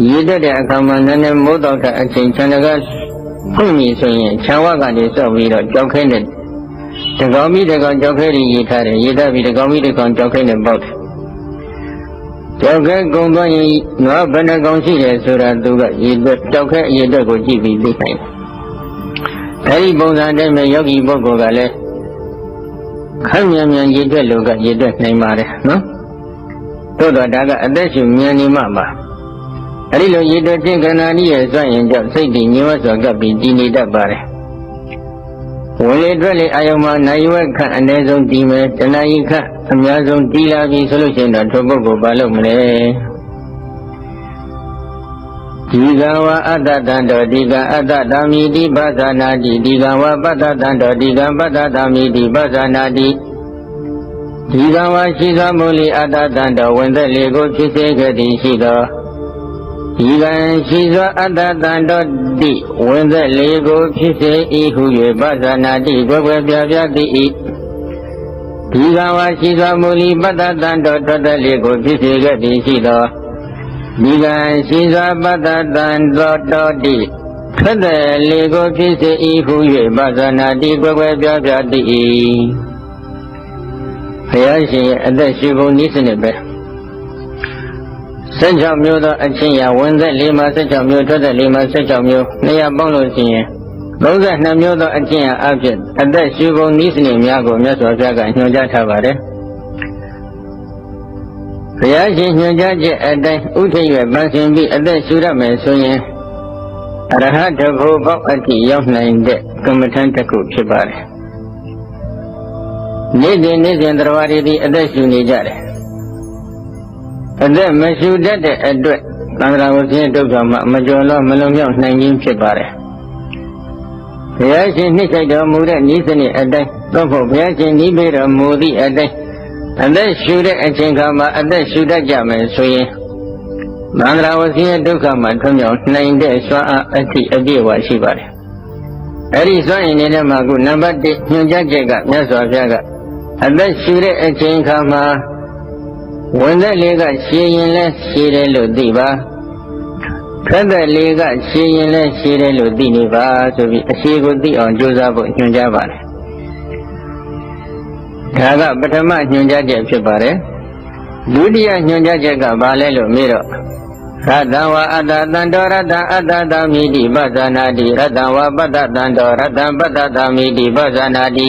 ရည်တက်တဲ့အခါမှာနည်းနည်းမိုးတော့တဲ့အချိန်ခြံတကားဖွင့်ပြီဆိုရင်ခြံဝကနေစောက်ပြီးတော့ကြောက်ခဲနဲ့တကောင်ပြီးတကောင်ကြောက်ခဲတွေရည်ထားတယ်ရည်တက်ပြီးတကောင်ပြီးတကောင်ကြောက်ခဲနဲ့ပေါက်တယ်ကြောက်ခဲကုံသွားရင်နွားဘယ်နှကောင်ရှိတယ်ဆိုတာသူကရည်တက်ကြောက်ခဲအရည်တက်ကိုကြည့်ပြီးသိနိုင်တယ်အဲဒီပုံစံတိုင်းမှာယောဂီပုဂ္ဂိုလ်ကလည်းခမ်းမြန်မြန်ရည်တက်လို့ကရည်တက်နိုင်ပါတယ်နော်တို့တော့ဒါကအသက်ရှူမြန်နေမှပါ အဲဒီလိုရည်တက်ခြင်းကဏ္ဍဤရဲ့စွန့်ရင်ကြောင့်စိတ်တည်ညှို့စွာကပ်ပြီးတည်နေတတ်ပါတယ်ဝင်လေထွက်လေအာယုံမှာနိုင်ရွက်ခန့်အ ਨੇ ဆုံးတည်မယ်တဏှာကြီးခန့်အများဆုံးတည်လာပြီဆိုလို့ရှိရင်တော့ထိုပုဂ္ဂိုလ်ဘာလုပ်မလဲဒီကဝအတ္တတံတောဒီကအတ္တတမိတိပသနာတိဒီကဝပတ္တတံတောဒီကပတ္တတမိတိပသနာတိဒီကဝရှိသောမူလီအတ္တတံတောဝင်သက်လေကိုဖြစ်စေခဲ့သည်ရှိသော ဒီကံရှိသောအတ္တတံတောတိဝင်သက်လေကိုဖြစ်စေ၏ဟု၍ပသနာတိဘွယ်ဘွယ်ပြပြသည်၏ဒီကဝရှိသောမူလီပတ္တတံတောထွက်သက်လေကိုဖြစ်စေခဲ့သည်ရှိသောဒီကံရှိသောပတ္တတံသောတောတိထွက်သက်လေကိုဖြစ်စေ၏ဟု၍ပသနာတိဘွယ်ဘွယ်ပြပြသည်၏ဘုရားရှင်ရဲ့အသက်ရှိပုံနည်းစနစ်ပဲ 16မျိုးသောအချင်းရာဝင်သက်၄မှာ16မျိုးထွက်သက်၄မှာ16မျိုး200ပေါင်းလို့ရှိရင်32မျိုးသောအချင်းရာအဖြစ်အသက်ရှိပုံနည်းစနစ်များကိုမြတ်စွာဘုရားကညွှန်ကြားထားပါတယ်ဘုရားရှင်ညွှန်ကြားချက်အတိုင်းဥထိပ်ရွယ်ပန်းစင်ပြီးအသက်ရှူရမယ်ဆိုရင်အရဟတဘုဘောက်အတိရောက်နိုင်တဲ့ကမ္မထံတစ်ခုဖြစ်ပါတယ်နေ့စဉ်နေ့စဉ်တရားတွေဒီအသက်ရှူနေကြတယ် အသက်မရှူတတ်တဲ့အတွက်သံဃာဝဆင်းဒုက္ခမှာမကျော်လို့မလွန်မြောက်နိုင်ခြင်းဖြစ်ပါတယ်ဘုရားရှင်နှိမ့်ဆိုင်တော်မူတဲ့ဤစနစ်အတိုင်းသို့ဖို့ဘုရားရှင်ဤပေတော်မူသည့်အတိုင်းအသက်ရှူတဲ့အချိန်ခါမှာအသက်ရှူတတ်ကြမယ်ဆိုရင်မန္တရာဝစီရဲ့ဒုက္ခမှာထွံ့မြောက်နိုင်တဲ့စွမ်းအားအထိအပြည့်အဝရှိပါတယ်။အဲဒီစွမ်းအင်နေတဲ့မှာခုနံပါတ်1ညွှန်ကြားချက်ကမြတ်စွာဘုရားကအသက်ရှူတဲ့အချိန်ခါမှာ ဝင်သက်လေးကရှည်ရင်လဲရှည်တယ်လို့သိပါထွက်သက်လေးကရှည်ရင်လဲရှည်တယ်လို့သိနေပါဆိုပြီးအရှိကိုသိအောင်ကြိုးစားဖို့ညွှန်ကြားပါတယ်ဒါကပထမညွှန်ကြားချက်ဖြစ်ပါတယ်ဒုတိယညွှန်ကြားချက်ကဘာလဲလို့မေးတော့ရတံဝါအတ္တတံတောရတံအတ္တတမိတိပဇာနာတိရတံဝါပတ္တတံတောရတံပတ္တတမိတိပဇာနာတိ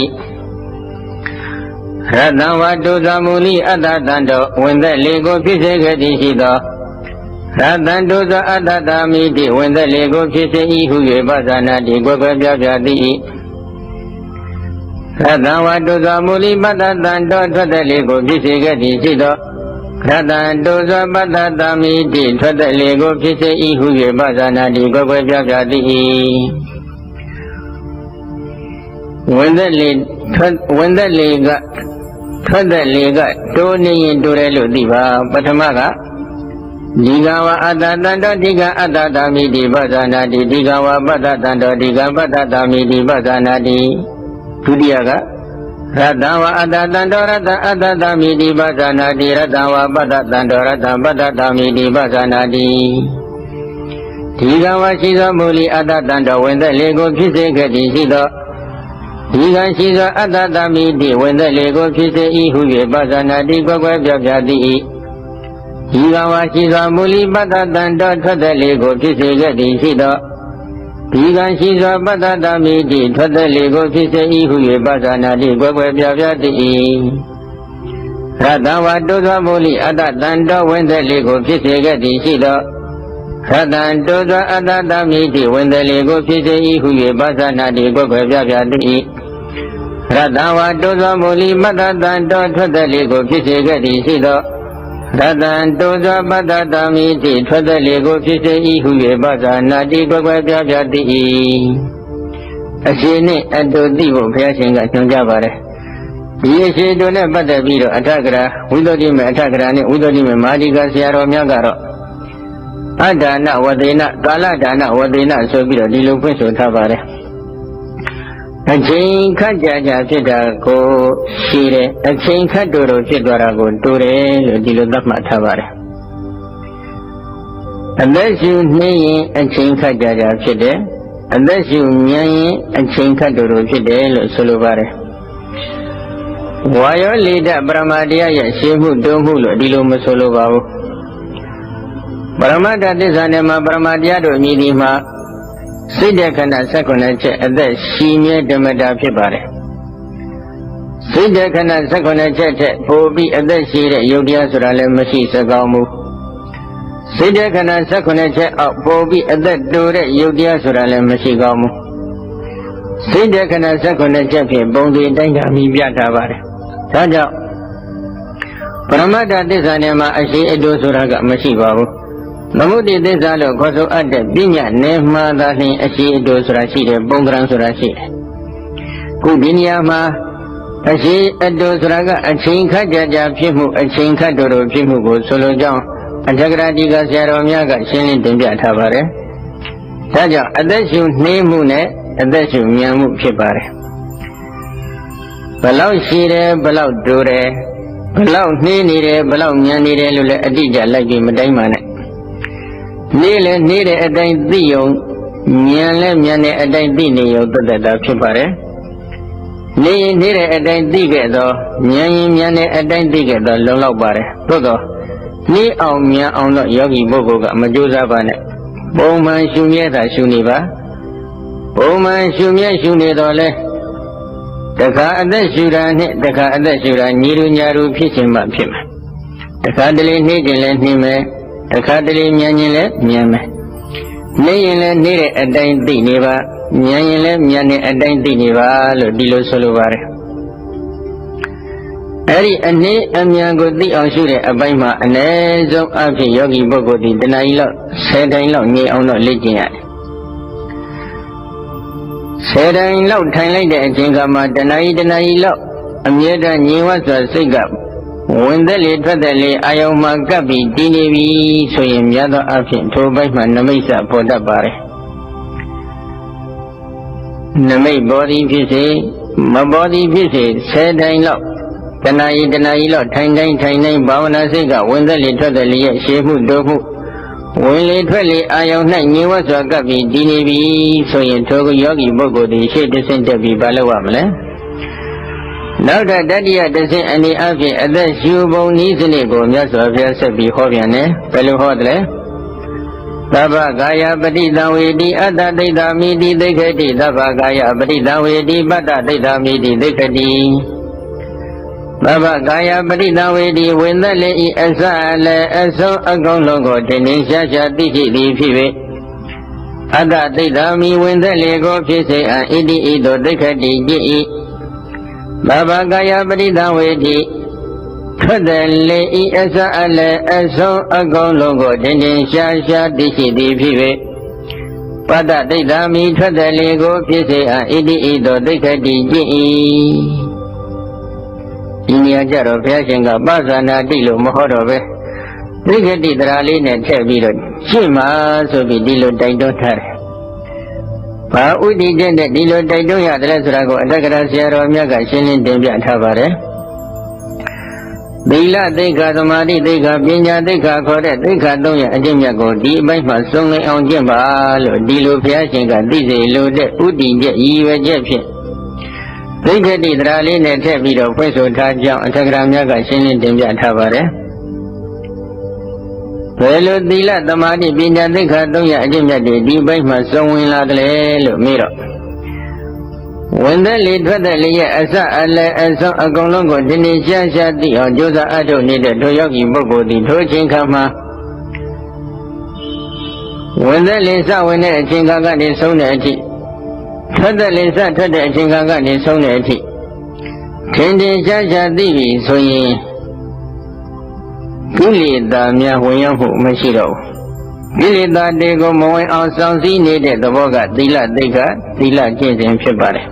ရတံဝတုသမူလိအတ္တတံတောဝင်သက်လေကိုဖြစ်စေခဲ့သည်ရှိသောရတံတုဇအတ္တတမိတိဝင်သက်လေကိုဖြစ်စေ၏ဟု၍ပဇာနာတိကွယ်ကွယ်ပြပြသည်၏ရတံဝတုသမူလိပတ္တတံတောထွက်သက်လေကိုဖြစ်စေခဲ့သည်ရှိသောရတံတုဇပတ္တတမိတိထွက်သက်လေကိုဖြစ်စေ၏ဟု၍ပဇာနာတိကွယ်ကွယ်ပြပြသည်၏ဝင်သက်လေ ထွက်ဝင်သက်လေကထွက်သက်လေကတိုးနေရင်တိုးတယ်လို့သိပါပထမကဒီကဝအတ္တတန္တောဒီကအတ္တတာမိတိပဇာနာတိဒီကဝပတ္တတန္တောဒီကပတ္တတာမိတိပဇာနာတိဒုတိယကရတံဝအတ္တတန္တောရတံအတ္တတာမိတိပဇာနာတိရတံဝပတ္တတန္တောရတံပတ္တတာမိတိပဇာနာတိဒီကဝရှိသောမူလီအတ္တတန္တောဝင်သက်လေကိုဖြစ်စေခဲ့သည်ရှိသော ဒီကံရှိသောအတ္တတမိတိဝင်သက်လေကိုဖြစ်စေ၏ဟု၍ပဇာနာတိကွယ်ကွယ်ပြပြသည်၏ဒီကံဝါရှိသောမူလီပတ္တတံတော်ထွက်သက်လေကိုဖြစ်စေခဲ့သည်ရှိသောဒီကံရှိသောပတ္တတမိတိထွက်သက်လေကိုဖြစ်စေ၏ဟု၍ပဇာနာတိကွယ်ကွယ်ပြပြသည်၏ရတဝါတုသောမူလီအတ္တတံတော်ဝင်သက်လေကိုဖြစ်စေခဲ့သည်ရှိသောရတံတုသောအတ္တတမိတိဝင်သက်လေကိုဖြစ်စေ၏ဟု၍ပဇာနာတိကွယ်ကွယ်ပြပြသည်၏ ရတဝါတုသောမူလီမတ္တတံတော်ထွက်သက်လေကိုဖြစ်စေခဲ့သည်ရှိသောရတံတုသောပတ္တတမိတိထွက်သက်လေကိုဖြစ်စေ၏ဟု၍ပဇာနာတိကွယ်ကွယ်ပြပြသည်၏အရှင်နှင့်အတူသိဖို့ဘုရားရှင်ကညွှန်ကြားပါတယ်ဒီအရှိတို့နဲ့ပတ်သက်ပြီးတော့အထကရာဝိသုဒ္ဓိမေအထကရာနဲ့ဝိသုဒ္ဓိမေမာဒီကဆရာတော်များကတော့အဒါနဝဒေနကာလဒါနဝဒေနဆိုပြီးတော့ဒီလိုဖွင့်ဆိုထားပါတယ် အချိန်ခတ်ကြကြဖြစ်တာကိုရှိတယ်အချိန်ခတ်တူတူဖြစ်သွားတာကိုတူတယ်လို့ဒီလိုသတ်မှတ်ထားပါတယ်အသက်ရှူနှင်းရင်အချိန်ခတ်ကြကြဖြစ်တယ်အသက်ရှူမြန်ရင်အချိန်ခတ်တူတူဖြစ်တယ်လို့ဆိုလိုပါတယ်ဝါယောလေဒပရမတရားရဲ့ရှင်းမှုတွန်းမှုလို့ဒီလိုမဆိုလိုပါဘူးပရမတ္တသစ္စာနဲ့မှာပရမတရားတို့အမည်ဒီမှာ စိတ်တခဏ16ချက်အသက်ရှိမြဲဓမ္မတာဖြစ်ပါတယ်စိတ်တခဏ16ချက်ထက်ပိုပြီးအသက်ရှိတဲ့ယုတ်တရားဆိုတာလည်းမရှိစကောင်းဘူးစိတ်တခဏ16ချက်အောက်ပိုပြီးအသက်တိုတဲ့ယုတ်တရားဆိုတာလည်းမရှိကောင်းဘူးစိတ်တခဏ16ချက်ဖြင့်ပုံစံတိုင်းကမိပြထားပါတယ်ဒါကြောင့်ပရမတ္တသစ္စာနဲ့မှာအရှိအတူဆိုတာကမရှိပါဘူး သမုဒိသစ္စာလို့ခေါ်ဆိုအပ်တဲ့ပညာနဲ့မှားသာလျှင်အရှိအတူဆိုတာရှိတယ်ပုံကံဆိုတာရှိတယ်ခုဒီနေရာမှာအရှိအတူဆိုတာကအချိန်ခတ်ကြကြဖြစ်မှုအချိန်ခတ်တူတူဖြစ်မှုကိုဆိုလိုကြောင်းအထက်ကရာတိကဆရာတော်များကရှင်းလင်းတင်ပြထားပါတယ်ဒါကြောင့်အသက်ရှူနှေးမှုနဲ့အသက်ရှူမြန်မှုဖြစ်ပါတယ်ဘလောက်ရှိတယ်ဘလောက်တိုးတယ်ဘလောက်နှေးနေတယ်ဘလောက်မြန်နေတယ်လို့လည်းအတိအကျလိုက်ပြီးမတိုင်းပါနဲ့ နေလဲနေတဲ့အတိုင်းသိယုံမြန်လဲမြန်တဲ့အတိုင်းသိနေရုံတသက်တာဖြစ်ပါတယ်နေရင်နေတဲ့အတိုင်းသိခဲ့တော့မြန်ရင်မြန်တဲ့အတိုင်းသိခဲ့တော့လုံလောက်ပါတယ်သို့တော့နေအောင်မြန်အောင်တော့ယောဂီပုဂ္ဂိုလ်ကမကြိုးစားပါနဲ့ပုံမှန်ရှုမြဲတာရှုနေပါပုံမှန်ရှုမြဲရှုနေတော့လဲတခါအသက်ရှူတာနဲ့တခါအသက်ရှူတာညီလူညာလူဖြစ်ခြင်းမှဖြစ်မှာတခါတလေနှိမ့်ခြင်းလည်းနှိမ့်မယ် တခါတလေမြန်ခြင်းလည်းမြန်မယ်နေရင်လည်းနေတဲ့အတိုင်းသိနေပါမြန်ရင်လည်းမြန်တဲ့အတိုင်းသိနေပါလို့ဒီလိုဆိုလိုပါတယ်အဲ့ဒီအနည်းအမြန်ကိုသိအောင်ရှုတဲ့အပိုင်းမှာအ ਨੇ ဆုံးအဖြစ်ယောဂီပုဂ္ဂိုလ်ဒီတဏှာကြီးလောက်10တိုင်းလောက်ငြိမ်အောင်တော့လေ့ကျင့်ရတယ်ဆယ်တိုင်လောက်ထိုင်လိုက်တဲ့အချိန်ကမှတဏှာကြီးတဏှာကြီးလောက်အမြဲတမ်းညီဝတ်စွာစိတ်က ဝင်သက်လေထွက်သက်လေအာယုံမှာကပ်ပြီးတည်နေပြီဆိုရင်မြတ်သောအဖြစ်ထိုဘက်မှနမိတ်စပေါ်တတ်ပါတယ်နမိတ်ဘောဓိဖြစ်စေမဘောဓိဖြစ်စေဆယ်တိုင်လောက်တဏှာကြီးတဏှာကြီးလောက်ထိုင်တိုင်းထိုင်တိုင်းဘာဝနာစိတ်ကဝင်သက်လေထွက်သက်လေရဲ့ရှေးမှုတိုးမှုဝင်လေထွက်လေအာယုံ၌ညင်ဝတ်စွာကပ်ပြီးတည်နေပြီဆိုရင်ထိုယောဂီပုဂ္ဂိုလ်ဒီရှေ့တဆင့်တက်ပြီးဘာလုပ်ရမလဲ နောက်ထပ်တတိယတဆင့်အနေအချင်းအသက်ရှူပုံနည်းစနစ်ကိုမြတ်စွာဘုရားဆက်ပြီးဟောပြန်တယ်ဘယ်လိုဟောတယ်လဲသဗ္ဗကာယပฏิတံဝေတိအတ္တဒိဋ္ဌာမိတိသိက္ခတိသဗ္ဗကာယပฏิတံဝေတိပတ္တဒိဋ္ဌာမိတိသိက္ခတိသဗ္ဗကာယပရိသဝေဒီဝိသက်လေဤအစအလည်းအဆုံးအကုန်လုံးကိုတင်းတင်းရှားရှားသိရှိသည်ဖြစ်၍အတ္တသိတာမိဝိသက်လေကိုဖြစ်စေအဣတိဤသို့ဒိဋ္ဌတိကြည် ဤသဗ္ဗကာယပရိသဝေဒီထွက်တယ်လေဤအစအလည်းအဆုံးအကုန်လုံးကိုတင်းတင်းရှားရှားသိရှိသည်ဖြစ်၍ပတ္တဒိဋ္ဌာမိထွက်တယ်လေကိုဖြစ်စေအဣတိဤသို့ဒိဋ္ဌတိကြည်ဤဒီနေရာကျတော့ဘုရားရှင်ကပဇာနာတိလို့မဟောတော့ပဲသိက္ခတိတရားလေးနဲ့ထည့်ပြီးတော့ရှင်းမှာဆိုပြီးဒီလိုတိုက်တွန်းထားတယ်။ ဘာဥဒိတဲ့ဒီလိုတိုက်တွန်းရတယ်ဆိုတာကိုအတက္ကရာဆရာတော်မြတ်ကရှင်းလင်းတင်ပြထားပါတယ်။သီလသိက္ခာသမာဓိသိက္ခာပညာသိက္ခာခေါ်တဲ့သိက္ခာသုံးရအကျင့်မြတ်ကိုဒီအပိုင်းမှာစုံလင်အောင်ကျင့်ပါလို့ဒီလိုဘုရားရှင်ကသိစေလိုတဲ့ဥဒိတဲ့ရည်ရွယ်ချက်ဖြင့်ဒိဋ္ဌိတရားလေးနဲ့ထည့်ပြီးတော့ဖွင့်ဆိုထားကြောင်းအထက်ကရာများကရှင်းလင်းတင်ပြထားပါတယ်။ ဘယ်လိုသီလသမာဓိပညာသိက္ခာသုံးရအကျင့်မြတ်တွေဒီဘက်မှာစုံဝင်လာတယ်လို့မေးတော့ဝင်သက်လေထွက်သက်လေရဲ့အစအလယ်အဆုံးအကုန်လုံးကိုဒီနေ့ရှားရှားသိအောင်ကြိုးစားအထောက်နေတဲ့တို့ယောဂီပုဂ္ဂိုလ်ဒီထိုအချိန်ခါမှာဝင်သက်လေစဝင်တဲ့အချိန်ခါကနေဆုံးတဲ့အထိထွက်တဲ့လင်စထွက်တဲ့အချိန်ခါကနေဆုံးတဲ့အထိထင်ထင်ရှားရှားသိပြီဆိုရင် ကိလေသာများဝင်ရောက်မှုမရှိတော့ဘူးကိလေသာတွေကိုမဝင်အောင်စောင့်စည်းနေတဲ့သဘောကသီလသိက္ခာသီလကျင့်စဉ်ဖြစ်ပါတယ်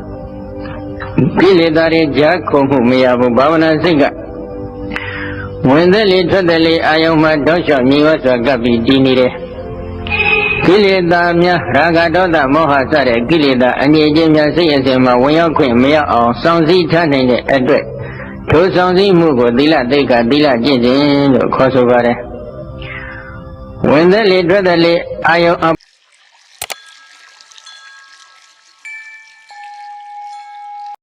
ကိလေသာတွေကြားခုံမှုမရဘူးဘာဝနာစိတ်ကဝင်သက်လေထွက်သက်လေအာယုံမှာတောက်လျှောက်မြည်ဝတ်စွာကပ်ပြီးတည်နေတယ်ကိလေသာများရာဂဒေါသမောဟစတဲ့ကိလေသာအငြိအကျဉ်းများစိတ်အစဉ်မှာဝင်ရောက်ခွင့်မရအောင်စောင့်စည်းထားနိုင်တဲ့အတွက် ထိုစောင့်စည်းမှုကိုသီလသိက္ခာသီလကျင့်ခြင်းလို့ခေါ်ဆိုပါတယ်။ဝဝင်သက်လေထွက်သက်လေအာယုံအ